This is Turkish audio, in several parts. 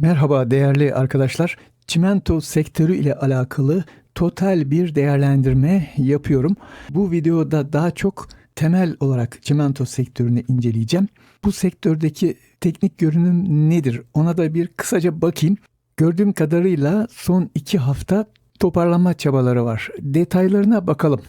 Merhaba değerli arkadaşlar. Çimento sektörü ile alakalı total bir değerlendirme yapıyorum. Bu videoda daha çok temel olarak çimento sektörünü inceleyeceğim. Bu sektördeki teknik görünüm nedir? Ona da bir kısaca bakayım. Gördüğüm kadarıyla son iki hafta toparlanma çabaları var. Detaylarına bakalım.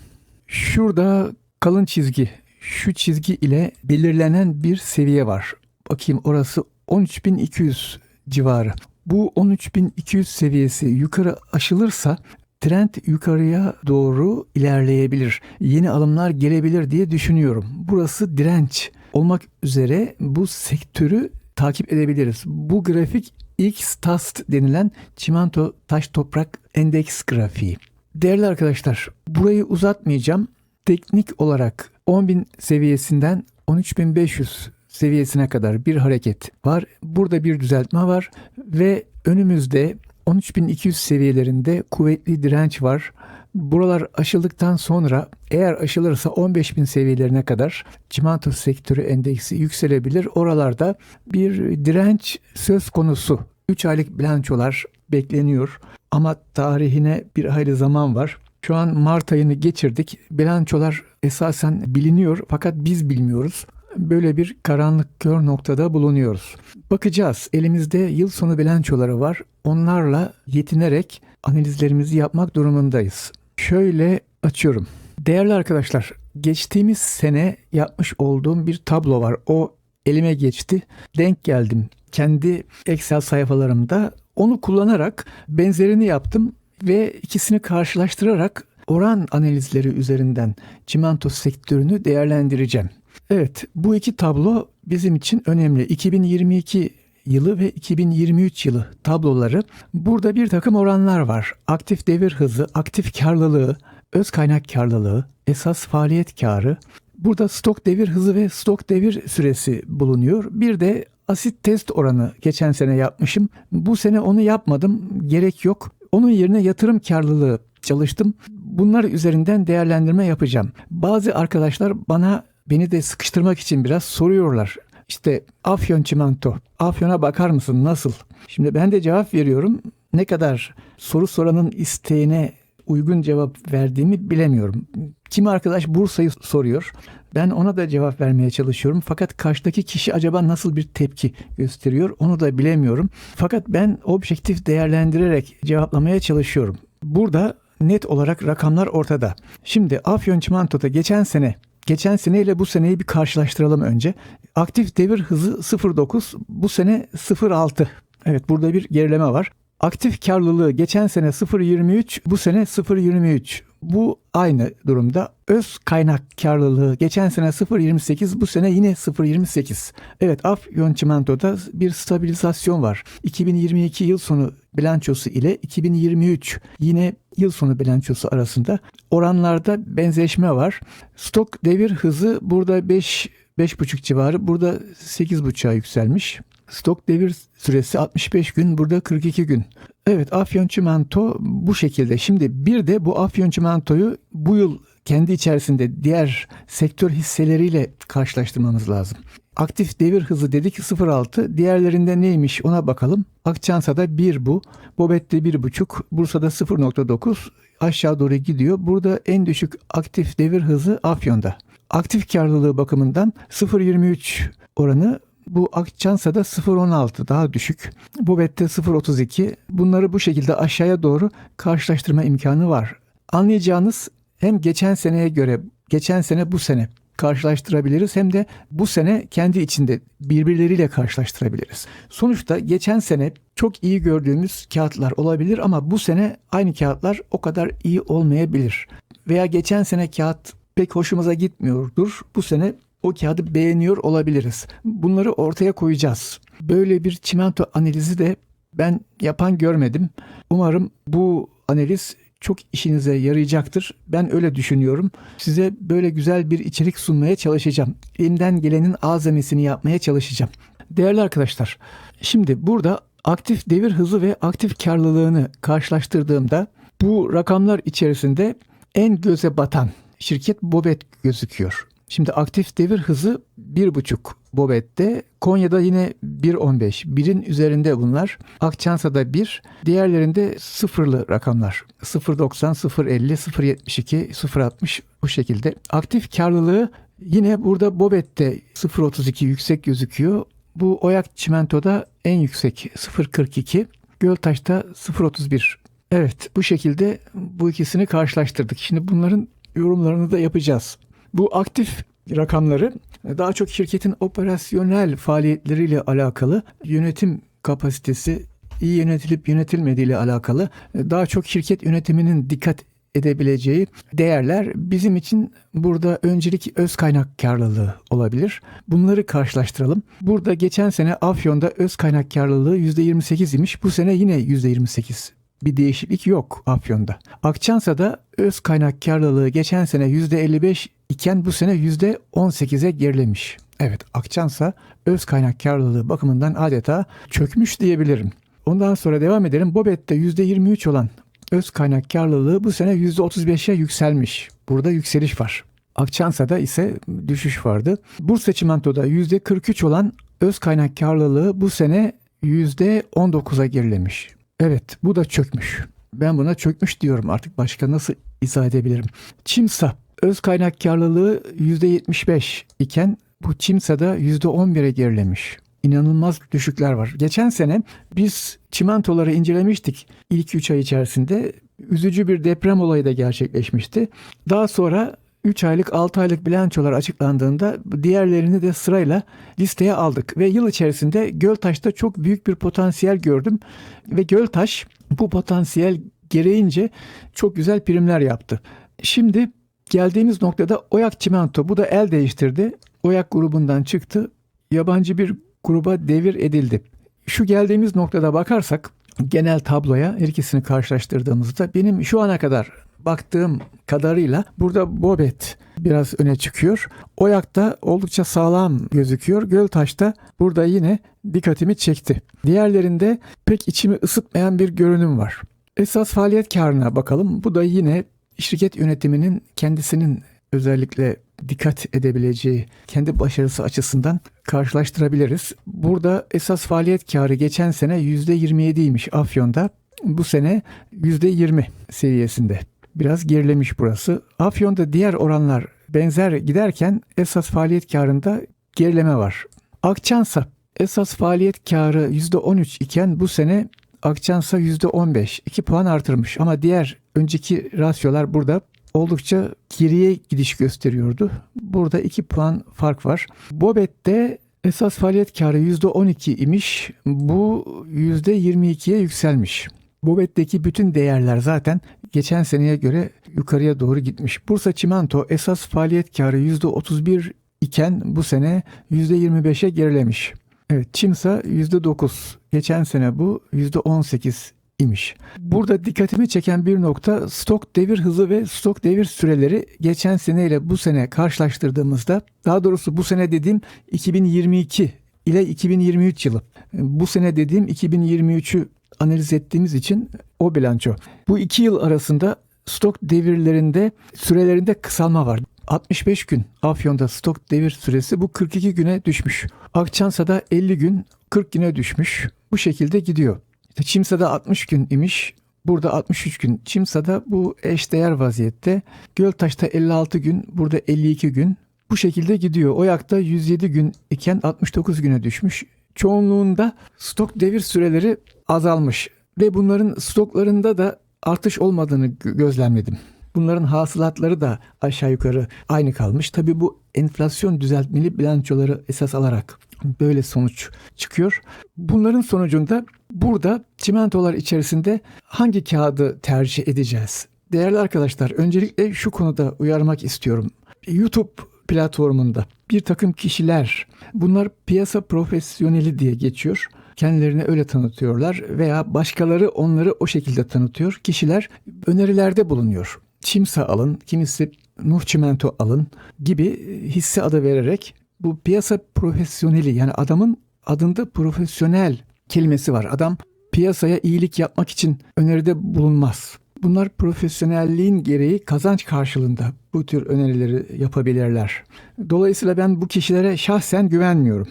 Şurada kalın çizgi, şu çizgi ile belirlenen bir seviye var. Bakayım orası 13.200 civarı. Bu 13.200 seviyesi yukarı aşılırsa trend yukarıya doğru ilerleyebilir. Yeni alımlar gelebilir diye düşünüyorum. Burası direnç olmak üzere bu sektörü takip edebiliriz. Bu grafik X-TAST denilen çimento taş toprak endeks grafiği. Değerli arkadaşlar burayı uzatmayacağım. Teknik olarak 10.000 seviyesinden 13.500 seviyesine kadar bir hareket var. Burada bir düzeltme var ve önümüzde 13.200 seviyelerinde kuvvetli direnç var. Buralar aşıldıktan sonra eğer aşılırsa 15.000 seviyelerine kadar çimento sektörü endeksi yükselebilir. Oralarda bir direnç söz konusu. 3 aylık bilançolar bekleniyor ama tarihine bir hayli zaman var. Şu an Mart ayını geçirdik. Bilançolar esasen biliniyor fakat biz bilmiyoruz böyle bir karanlık kör noktada bulunuyoruz. Bakacağız. Elimizde yıl sonu bilançoları var. Onlarla yetinerek analizlerimizi yapmak durumundayız. Şöyle açıyorum. Değerli arkadaşlar, geçtiğimiz sene yapmış olduğum bir tablo var. O elime geçti. Denk geldim. Kendi Excel sayfalarımda onu kullanarak benzerini yaptım ve ikisini karşılaştırarak oran analizleri üzerinden çimento sektörünü değerlendireceğim. Evet, bu iki tablo bizim için önemli. 2022 yılı ve 2023 yılı tabloları. Burada bir takım oranlar var. Aktif devir hızı, aktif karlılığı, öz kaynak karlılığı, esas faaliyet karı. Burada stok devir hızı ve stok devir süresi bulunuyor. Bir de asit test oranı geçen sene yapmışım. Bu sene onu yapmadım. Gerek yok. Onun yerine yatırım karlılığı çalıştım. Bunlar üzerinden değerlendirme yapacağım. Bazı arkadaşlar bana beni de sıkıştırmak için biraz soruyorlar. İşte Afyon çimento. Afyon'a bakar mısın nasıl? Şimdi ben de cevap veriyorum. Ne kadar soru soranın isteğine uygun cevap verdiğimi bilemiyorum. Kimi arkadaş Bursa'yı soruyor. Ben ona da cevap vermeye çalışıyorum. Fakat karşıdaki kişi acaba nasıl bir tepki gösteriyor onu da bilemiyorum. Fakat ben objektif değerlendirerek cevaplamaya çalışıyorum. Burada net olarak rakamlar ortada. Şimdi Afyon Çimento'da geçen sene Geçen seneyle bu seneyi bir karşılaştıralım önce. Aktif devir hızı 0.9, bu sene 0.6. Evet burada bir gerileme var. Aktif karlılığı geçen sene 0.23, bu sene 0.23. Bu aynı durumda. Öz kaynak karlılığı geçen sene 0.28 bu sene yine 0.28. Evet Afyon Çimento'da bir stabilizasyon var. 2022 yıl sonu bilançosu ile 2023 yine yıl sonu bilançosu arasında oranlarda benzeşme var. Stok devir hızı burada 5 5,5 civarı burada 8,5'a yükselmiş. Stok devir süresi 65 gün, burada 42 gün. Evet Afyon Çimento bu şekilde. Şimdi bir de bu Afyon Çimento'yu bu yıl kendi içerisinde diğer sektör hisseleriyle karşılaştırmamız lazım. Aktif devir hızı dedik 0.6. Diğerlerinde neymiş ona bakalım. Akçansa'da 1 bu. Bobet'te 1.5. Bursa'da 0.9. Aşağı doğru gidiyor. Burada en düşük aktif devir hızı Afyon'da. Aktif karlılığı bakımından 0.23 oranı bu Akçansa'da 0.16 daha düşük. Bobet'te 0.32. Bunları bu şekilde aşağıya doğru karşılaştırma imkanı var. Anlayacağınız hem geçen seneye göre geçen sene bu sene karşılaştırabiliriz hem de bu sene kendi içinde birbirleriyle karşılaştırabiliriz. Sonuçta geçen sene çok iyi gördüğümüz kağıtlar olabilir ama bu sene aynı kağıtlar o kadar iyi olmayabilir. Veya geçen sene kağıt pek hoşumuza gitmiyordur. Bu sene o kağıdı beğeniyor olabiliriz. Bunları ortaya koyacağız. Böyle bir çimento analizi de ben yapan görmedim. Umarım bu analiz çok işinize yarayacaktır. Ben öyle düşünüyorum. Size böyle güzel bir içerik sunmaya çalışacağım. Elimden gelenin azamesini yapmaya çalışacağım. Değerli arkadaşlar, şimdi burada aktif devir hızı ve aktif karlılığını karşılaştırdığımda bu rakamlar içerisinde en göze batan şirket Bobet gözüküyor. Şimdi aktif devir hızı 1.5 Bobet'te. Konya'da yine 1.15. Birin üzerinde bunlar. Akçansa'da 1. Diğerlerinde sıfırlı rakamlar. 0.90, 0.50, 0.72, 0.60 bu şekilde. Aktif karlılığı yine burada Bobet'te 0.32 yüksek gözüküyor. Bu Oyak Çimento'da en yüksek 0.42. Göltaş'ta 0.31. Evet bu şekilde bu ikisini karşılaştırdık. Şimdi bunların yorumlarını da yapacağız. Bu aktif rakamları daha çok şirketin operasyonel faaliyetleriyle alakalı yönetim kapasitesi iyi yönetilip yönetilmediği ile alakalı daha çok şirket yönetiminin dikkat edebileceği değerler bizim için burada öncelik öz kaynak karlılığı olabilir. Bunları karşılaştıralım. Burada geçen sene Afyon'da öz kaynak karlılığı %28 imiş. Bu sene yine %28 bir değişiklik yok Afyon'da. Akçansa'da öz kaynak karlılığı geçen sene %55 iken bu sene %18'e gerilemiş. Evet Akçansa öz kaynak karlılığı bakımından adeta çökmüş diyebilirim. Ondan sonra devam edelim. Bobet'te %23 olan öz kaynak karlılığı bu sene %35'e yükselmiş. Burada yükseliş var. Akçansa'da ise düşüş vardı. Bursa Çimento'da %43 olan öz kaynak karlılığı bu sene %19'a gerilemiş. Evet bu da çökmüş. Ben buna çökmüş diyorum artık başka nasıl izah edebilirim. Çimsa öz kaynak karlılığı %75 iken bu Çimsa'da %11'e gerilemiş. İnanılmaz düşükler var. Geçen sene biz çimentoları incelemiştik ilk 3 ay içerisinde. Üzücü bir deprem olayı da gerçekleşmişti. Daha sonra 3 aylık 6 aylık bilançolar açıklandığında diğerlerini de sırayla listeye aldık. Ve yıl içerisinde Göltaş'ta çok büyük bir potansiyel gördüm. Ve Göltaş bu potansiyel gereğince çok güzel primler yaptı. Şimdi geldiğimiz noktada Oyak Çimento bu da el değiştirdi. Oyak grubundan çıktı. Yabancı bir gruba devir edildi. Şu geldiğimiz noktada bakarsak genel tabloya her ikisini karşılaştırdığımızda benim şu ana kadar baktığım kadarıyla burada Bobet biraz öne çıkıyor. Oyak'ta oldukça sağlam gözüküyor. Göltaş'ta burada yine dikkatimi çekti. Diğerlerinde pek içimi ısıtmayan bir görünüm var. Esas faaliyet karına bakalım. Bu da yine şirket yönetiminin kendisinin özellikle dikkat edebileceği kendi başarısı açısından karşılaştırabiliriz. Burada esas faaliyet karı geçen sene %27'ymiş Afyon'da. Bu sene %20 seviyesinde. Biraz gerilemiş burası. Afyon'da diğer oranlar benzer giderken esas faaliyet karında gerileme var. Akçansa esas faaliyet karı %13 iken bu sene Akçansa %15. 2 puan artırmış ama diğer önceki rasyolar burada oldukça geriye gidiş gösteriyordu. Burada 2 puan fark var. Bobet'te esas faaliyet karı %12 imiş. Bu %22'ye yükselmiş. Bobet'teki bütün değerler zaten geçen seneye göre yukarıya doğru gitmiş. Bursa Çimento esas faaliyet karı %31 iken bu sene %25'e gerilemiş. Evet Çimsa %9. Geçen sene bu %18 imiş. Burada dikkatimi çeken bir nokta stok devir hızı ve stok devir süreleri geçen sene ile bu sene karşılaştırdığımızda daha doğrusu bu sene dediğim 2022 ile 2023 yılı. Bu sene dediğim 2023'ü analiz ettiğimiz için o bilanço. Bu iki yıl arasında stok devirlerinde sürelerinde kısalma var. 65 gün Afyon'da stok devir süresi bu 42 güne düşmüş. Akçansa'da 50 gün 40 güne düşmüş. Bu şekilde gidiyor. Çimsa'da 60 gün imiş. Burada 63 gün. Çimsa'da bu eşdeğer vaziyette. Göltaş'ta 56 gün. Burada 52 gün. Bu şekilde gidiyor. Oyak'ta 107 gün iken 69 güne düşmüş. Çoğunluğunda stok devir süreleri azalmış. Ve bunların stoklarında da artış olmadığını gözlemledim. Bunların hasılatları da aşağı yukarı aynı kalmış. Tabi bu enflasyon düzeltmeli bilançoları esas alarak böyle sonuç çıkıyor. Bunların sonucunda burada çimentolar içerisinde hangi kağıdı tercih edeceğiz? Değerli arkadaşlar öncelikle şu konuda uyarmak istiyorum. YouTube platformunda bir takım kişiler bunlar piyasa profesyoneli diye geçiyor. Kendilerini öyle tanıtıyorlar veya başkaları onları o şekilde tanıtıyor. Kişiler önerilerde bulunuyor. Çimsa alın, kimisi Nuh Çimento alın gibi hisse adı vererek bu piyasa profesyoneli yani adamın adında profesyonel kelimesi var. Adam piyasaya iyilik yapmak için öneride bulunmaz. Bunlar profesyonelliğin gereği kazanç karşılığında bu tür önerileri yapabilirler. Dolayısıyla ben bu kişilere şahsen güvenmiyorum.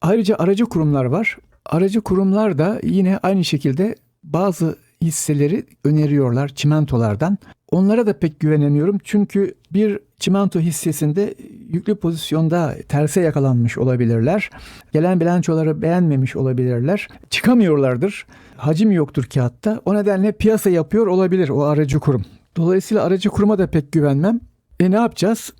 Ayrıca aracı kurumlar var. Aracı kurumlar da yine aynı şekilde bazı hisseleri öneriyorlar çimentolardan. Onlara da pek güvenemiyorum çünkü bir çimento hissesinde yüklü pozisyonda terse yakalanmış olabilirler. Gelen bilançoları beğenmemiş olabilirler. Çıkamıyorlardır. Hacim yoktur kağıtta. O nedenle piyasa yapıyor olabilir o aracı kurum. Dolayısıyla aracı kuruma da pek güvenmem. E ne yapacağız?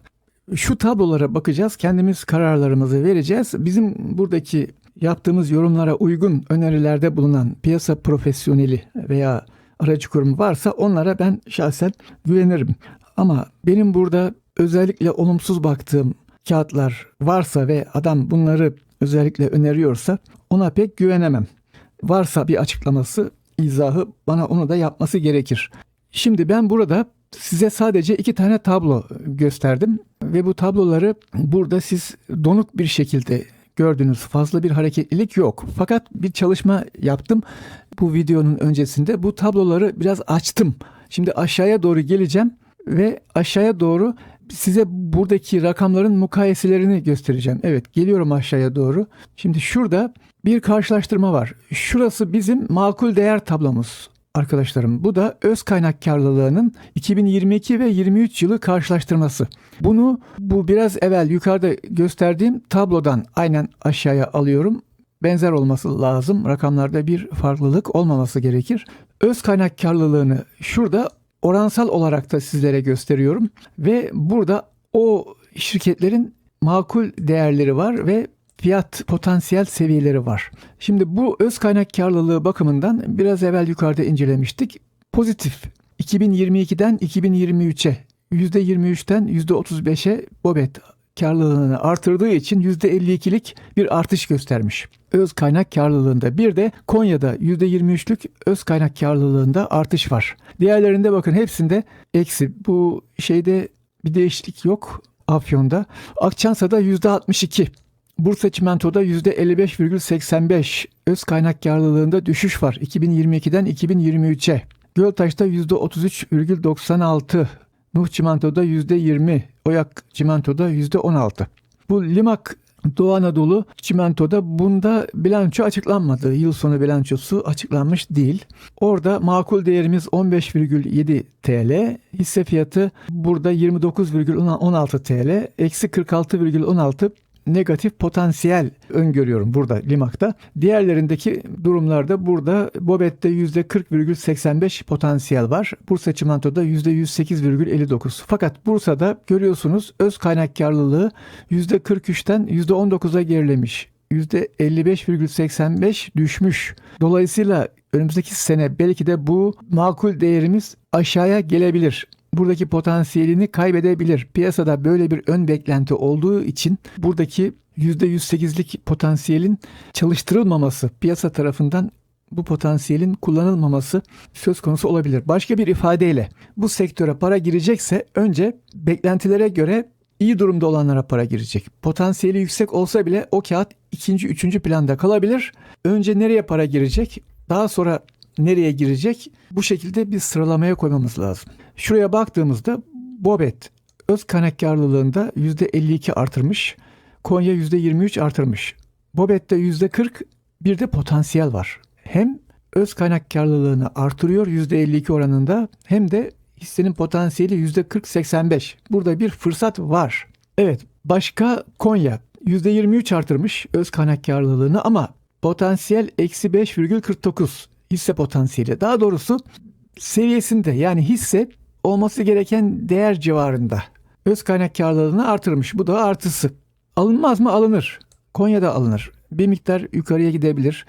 Şu tablolara bakacağız. Kendimiz kararlarımızı vereceğiz. Bizim buradaki yaptığımız yorumlara uygun önerilerde bulunan piyasa profesyoneli veya aracı kurum varsa onlara ben şahsen güvenirim. Ama benim burada özellikle olumsuz baktığım kağıtlar varsa ve adam bunları özellikle öneriyorsa ona pek güvenemem. Varsa bir açıklaması, izahı bana onu da yapması gerekir. Şimdi ben burada size sadece iki tane tablo gösterdim ve bu tabloları burada siz donuk bir şekilde gördünüz. Fazla bir hareketlilik yok. Fakat bir çalışma yaptım bu videonun öncesinde. Bu tabloları biraz açtım. Şimdi aşağıya doğru geleceğim ve aşağıya doğru size buradaki rakamların mukayeselerini göstereceğim. Evet geliyorum aşağıya doğru. Şimdi şurada bir karşılaştırma var. Şurası bizim makul değer tablomuz arkadaşlarım. Bu da öz kaynak karlılığının 2022 ve 23 yılı karşılaştırması. Bunu bu biraz evvel yukarıda gösterdiğim tablodan aynen aşağıya alıyorum. Benzer olması lazım. Rakamlarda bir farklılık olmaması gerekir. Öz kaynak karlılığını şurada oransal olarak da sizlere gösteriyorum ve burada o şirketlerin makul değerleri var ve fiyat potansiyel seviyeleri var. Şimdi bu öz kaynak karlılığı bakımından biraz evvel yukarıda incelemiştik. Pozitif 2022'den 2023'e %23'ten %35'e Bobet karlılığını artırdığı için %52'lik bir artış göstermiş. Öz kaynak karlılığında bir de Konya'da %23'lük öz kaynak karlılığında artış var. Diğerlerinde bakın hepsinde eksi. Bu şeyde bir değişiklik yok Afyon'da. Akçansa'da %62. Bursa Çimento'da %55,85 öz kaynak karlılığında düşüş var 2022'den 2023'e. Göltaş'ta %33,96, Nuh Çimento'da %20, Oyak Çimento'da %16. Bu Limak Doğu Anadolu Çimento'da bunda bilanço açıklanmadı. Yıl sonu bilançosu açıklanmış değil. Orada makul değerimiz 15,7 TL. Hisse fiyatı burada 29,16 TL. Eksi 46,16 negatif potansiyel öngörüyorum burada Limak'ta. Diğerlerindeki durumlarda burada Bobet'te %40,85 potansiyel var. Bursa Çimento'da %108,59. Fakat Bursa'da görüyorsunuz öz kaynak karlılığı %43'ten %19'a gerilemiş. %55,85 düşmüş. Dolayısıyla önümüzdeki sene belki de bu makul değerimiz aşağıya gelebilir buradaki potansiyelini kaybedebilir. Piyasada böyle bir ön beklenti olduğu için buradaki %108'lik potansiyelin çalıştırılmaması piyasa tarafından bu potansiyelin kullanılmaması söz konusu olabilir. Başka bir ifadeyle bu sektöre para girecekse önce beklentilere göre iyi durumda olanlara para girecek. Potansiyeli yüksek olsa bile o kağıt ikinci, üçüncü planda kalabilir. Önce nereye para girecek? Daha sonra nereye girecek? Bu şekilde bir sıralamaya koymamız lazım. Şuraya baktığımızda Bobet öz kaynakkarlılığında %52 artırmış. Konya %23 artırmış. Bobet'te %40 bir de potansiyel var. Hem öz kaynakkarlılığını artırıyor %52 oranında hem de hissenin potansiyeli %40-85. Burada bir fırsat var. Evet başka Konya %23 artırmış öz kaynakkarlılığını ama potansiyel eksi 5,49 hisse potansiyeli. Daha doğrusu seviyesinde yani hisse olması gereken değer civarında. Öz kaynak karlılığını artırmış. Bu da artısı. Alınmaz mı? Alınır. Konya'da alınır. Bir miktar yukarıya gidebilir.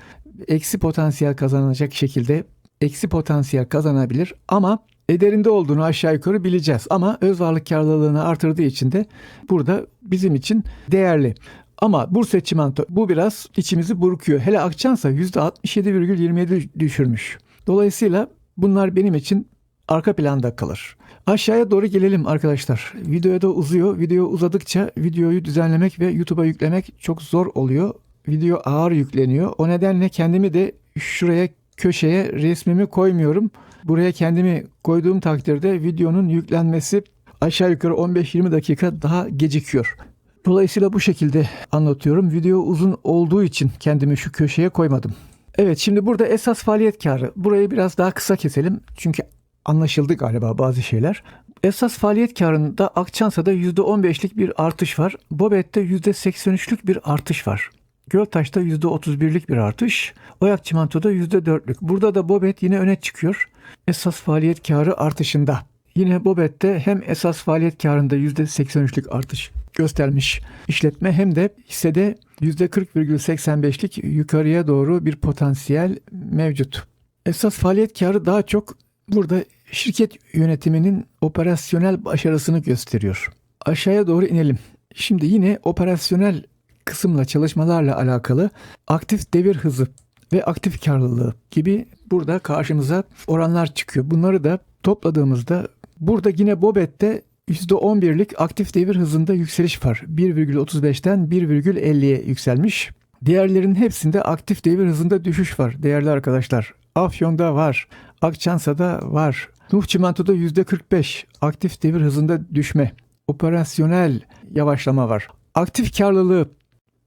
Eksi potansiyel kazanacak şekilde eksi potansiyel kazanabilir ama ederinde olduğunu aşağı yukarı bileceğiz. Ama öz varlık karlılığını artırdığı için de burada bizim için değerli. Ama Bursa Çimento bu biraz içimizi burkuyor. Hele Akçansa %67,27 düşürmüş. Dolayısıyla bunlar benim için arka planda kalır. Aşağıya doğru gelelim arkadaşlar. Videoya da uzuyor. Video uzadıkça videoyu düzenlemek ve YouTube'a yüklemek çok zor oluyor. Video ağır yükleniyor. O nedenle kendimi de şuraya köşeye resmimi koymuyorum. Buraya kendimi koyduğum takdirde videonun yüklenmesi aşağı yukarı 15-20 dakika daha gecikiyor. Dolayısıyla bu şekilde anlatıyorum. Video uzun olduğu için kendimi şu köşeye koymadım. Evet şimdi burada esas faaliyet karı. Burayı biraz daha kısa keselim. Çünkü anlaşıldı galiba bazı şeyler. Esas faaliyet karında Akçansa'da %15'lik bir artış var. Bobet'te %83'lük bir artış var. Göltaş'ta %31'lik bir artış. Oyak Çimento'da %4'lük. Burada da Bobet yine öne çıkıyor. Esas faaliyet karı artışında. Yine Bobet'te hem esas faaliyet karında %83'lük artış göstermiş işletme hem de hissede %40,85'lik yukarıya doğru bir potansiyel mevcut. Esas faaliyet karı daha çok burada şirket yönetiminin operasyonel başarısını gösteriyor. Aşağıya doğru inelim. Şimdi yine operasyonel kısımla çalışmalarla alakalı aktif devir hızı ve aktif karlılığı gibi burada karşımıza oranlar çıkıyor. Bunları da topladığımızda burada yine Bobet'te %11'lik aktif devir hızında yükseliş var. 1,35'ten 1,50'ye yükselmiş. Diğerlerinin hepsinde aktif devir hızında düşüş var değerli arkadaşlar. Afyon'da var, Akçansa'da var. Nuh Çimento'da %45 aktif devir hızında düşme. Operasyonel yavaşlama var. Aktif karlılığı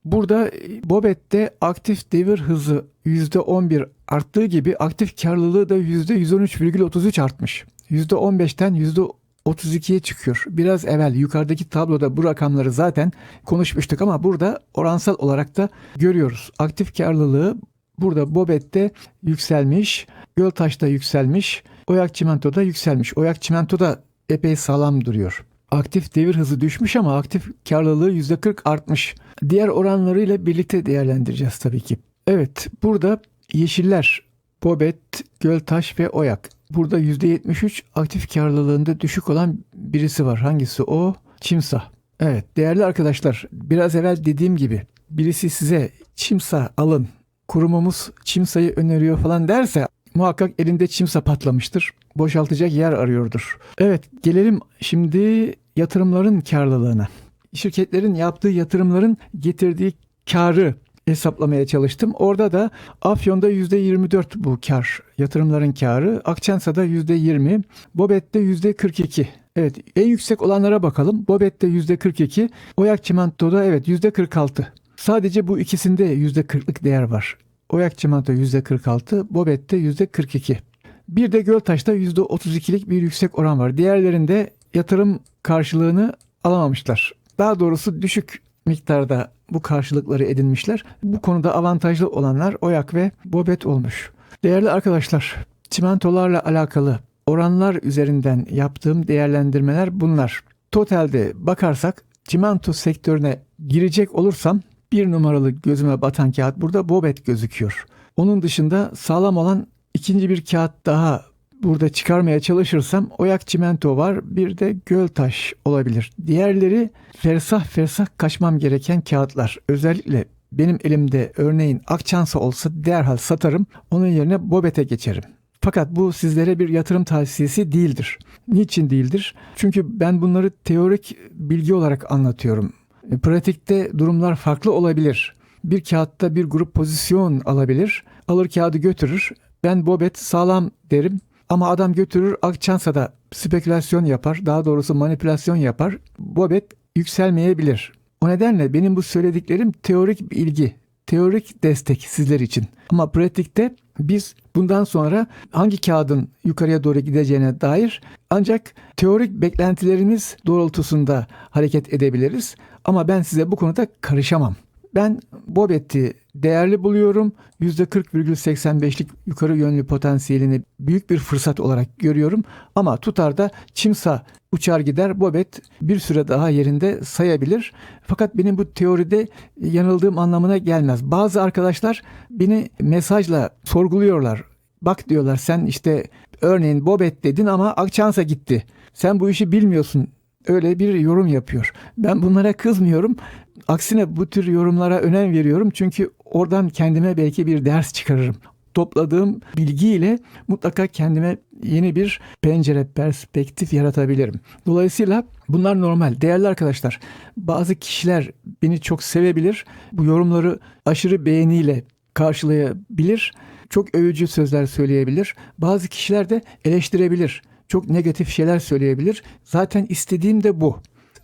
Burada Bobet'te aktif devir hızı %11 arttığı gibi aktif karlılığı da %113,33 artmış. %15'ten %32'ye çıkıyor. Biraz evvel yukarıdaki tabloda bu rakamları zaten konuşmuştuk ama burada oransal olarak da görüyoruz. Aktif karlılığı burada Bobet'te yükselmiş, Göltaş'ta yükselmiş, Oyak Çimento'da yükselmiş. Oyak Çimento'da epey sağlam duruyor. Aktif devir hızı düşmüş ama aktif karlılığı %40 artmış. Diğer oranlarıyla birlikte değerlendireceğiz tabii ki. Evet burada yeşiller Bobet, Göltaş ve Oyak. Burada %73 aktif karlılığında düşük olan birisi var. Hangisi o? Çimsa. Evet değerli arkadaşlar biraz evvel dediğim gibi birisi size Çimsa alın kurumumuz Çimsa'yı öneriyor falan derse muhakkak elinde Çimsa patlamıştır. Boşaltacak yer arıyordur. Evet gelelim şimdi yatırımların karlılığına. Şirketlerin yaptığı yatırımların getirdiği karı hesaplamaya çalıştım. Orada da Afyon'da %24 bu kar, yatırımların karı. Akçansa'da %20, Bobet'te %42. Evet en yüksek olanlara bakalım. Bobet'te %42, Oyak Çimento'da evet %46. Sadece bu ikisinde %40'lık değer var. Oyak Çimento %46, Bobet'te %42. Bir de Göltaş'ta %32'lik bir yüksek oran var. Diğerlerinde yatırım karşılığını alamamışlar. Daha doğrusu düşük miktarda bu karşılıkları edinmişler. Bu konuda avantajlı olanlar Oyak ve Bobet olmuş. Değerli arkadaşlar, çimentolarla alakalı oranlar üzerinden yaptığım değerlendirmeler bunlar. Totalde bakarsak çimento sektörüne girecek olursam bir numaralı gözüme batan kağıt burada Bobet gözüküyor. Onun dışında sağlam olan ikinci bir kağıt daha burada çıkarmaya çalışırsam Oyak Çimento var bir de Göltaş olabilir. Diğerleri fersah fersah kaçmam gereken kağıtlar. Özellikle benim elimde örneğin Akçansa olsa derhal satarım. Onun yerine Bobet'e geçerim. Fakat bu sizlere bir yatırım tavsiyesi değildir. Niçin değildir? Çünkü ben bunları teorik bilgi olarak anlatıyorum. Pratikte durumlar farklı olabilir. Bir kağıtta bir grup pozisyon alabilir. Alır kağıdı götürür. Ben Bobet sağlam derim. Ama adam götürür Akçansa'da spekülasyon yapar. Daha doğrusu manipülasyon yapar. Bobet yükselmeyebilir. O nedenle benim bu söylediklerim teorik bilgi, teorik destek sizler için. Ama pratikte biz bundan sonra hangi kağıdın yukarıya doğru gideceğine dair ancak teorik beklentilerimiz doğrultusunda hareket edebiliriz. Ama ben size bu konuda karışamam. Ben Bobet'i değerli buluyorum. %40,85'lik yukarı yönlü potansiyelini büyük bir fırsat olarak görüyorum. Ama tutar da Çimsa uçar gider Bobet bir süre daha yerinde sayabilir. Fakat benim bu teoride yanıldığım anlamına gelmez. Bazı arkadaşlar beni mesajla sorguluyorlar. Bak diyorlar sen işte örneğin Bobet dedin ama Akçansa gitti. Sen bu işi bilmiyorsun öyle bir yorum yapıyor. Ben bunlara kızmıyorum. Aksine bu tür yorumlara önem veriyorum. Çünkü oradan kendime belki bir ders çıkarırım. Topladığım bilgiyle mutlaka kendime yeni bir pencere, perspektif yaratabilirim. Dolayısıyla bunlar normal. Değerli arkadaşlar, bazı kişiler beni çok sevebilir. Bu yorumları aşırı beğeniyle karşılayabilir. çok övücü sözler söyleyebilir. Bazı kişiler de eleştirebilir. Çok negatif şeyler söyleyebilir. Zaten istediğim de bu.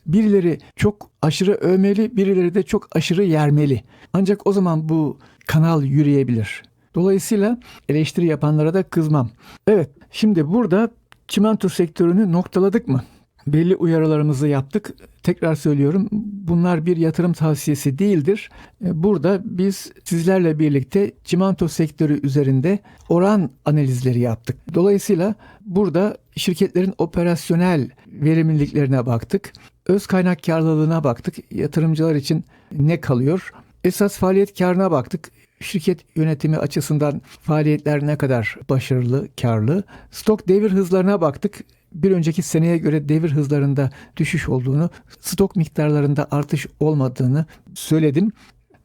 Birileri çok aşırı övmeli, birileri de çok aşırı yermeli. Ancak o zaman bu kanal yürüyebilir. Dolayısıyla eleştiri yapanlara da kızmam. Evet, şimdi burada çimento sektörünü noktaladık mı? Belli uyarılarımızı yaptık. Tekrar söylüyorum bunlar bir yatırım tavsiyesi değildir. E, Burada biz sizlerle birlikte çimento sektörü üzerinde oran analizleri yaptık. Dolayısıyla burada şirketlerin operasyonel verimliliklerine baktık. Öz kaynak karlılığına baktık. Yatırımcılar için ne kalıyor? Esas faaliyet karına baktık. Şirket yönetimi açısından faaliyetler ne kadar başarılı, karlı. Stok devir hızlarına baktık bir önceki seneye göre devir hızlarında düşüş olduğunu, stok miktarlarında artış olmadığını söyledim.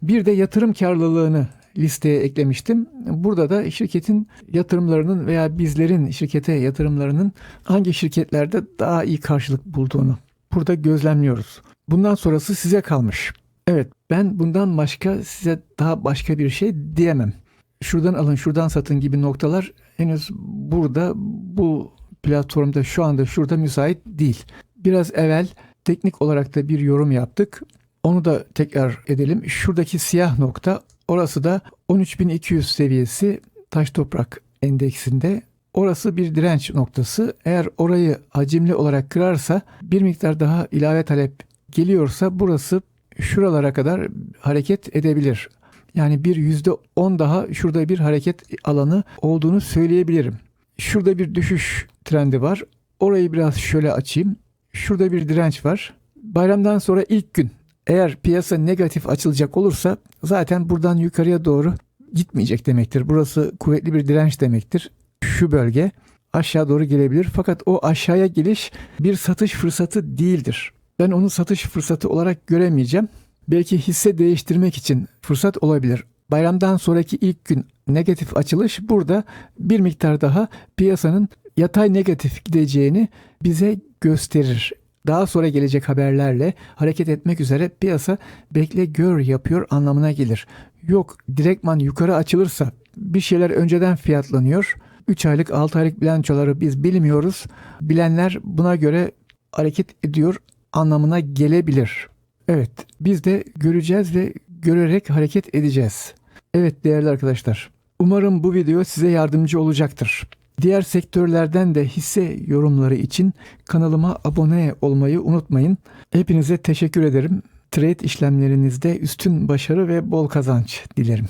Bir de yatırım karlılığını listeye eklemiştim. Burada da şirketin yatırımlarının veya bizlerin şirkete yatırımlarının hangi şirketlerde daha iyi karşılık bulduğunu burada gözlemliyoruz. Bundan sonrası size kalmış. Evet ben bundan başka size daha başka bir şey diyemem. Şuradan alın şuradan satın gibi noktalar henüz burada bu platformda şu anda şurada müsait değil. Biraz evvel teknik olarak da bir yorum yaptık. Onu da tekrar edelim. Şuradaki siyah nokta orası da 13200 seviyesi taş toprak endeksinde. Orası bir direnç noktası. Eğer orayı hacimli olarak kırarsa bir miktar daha ilave talep geliyorsa burası şuralara kadar hareket edebilir. Yani bir yüzde on daha şurada bir hareket alanı olduğunu söyleyebilirim. Şurada bir düşüş trendi var. Orayı biraz şöyle açayım. Şurada bir direnç var. Bayramdan sonra ilk gün eğer piyasa negatif açılacak olursa zaten buradan yukarıya doğru gitmeyecek demektir. Burası kuvvetli bir direnç demektir. Şu bölge aşağı doğru gelebilir. Fakat o aşağıya geliş bir satış fırsatı değildir. Ben onu satış fırsatı olarak göremeyeceğim. Belki hisse değiştirmek için fırsat olabilir. Bayramdan sonraki ilk gün negatif açılış burada bir miktar daha piyasanın yatay negatif gideceğini bize gösterir. Daha sonra gelecek haberlerle hareket etmek üzere piyasa bekle gör yapıyor anlamına gelir. Yok direktman yukarı açılırsa bir şeyler önceden fiyatlanıyor. 3 aylık 6 aylık bilançoları biz bilmiyoruz. Bilenler buna göre hareket ediyor anlamına gelebilir. Evet biz de göreceğiz ve görerek hareket edeceğiz. Evet değerli arkadaşlar. Umarım bu video size yardımcı olacaktır. Diğer sektörlerden de hisse yorumları için kanalıma abone olmayı unutmayın. Hepinize teşekkür ederim. Trade işlemlerinizde üstün başarı ve bol kazanç dilerim.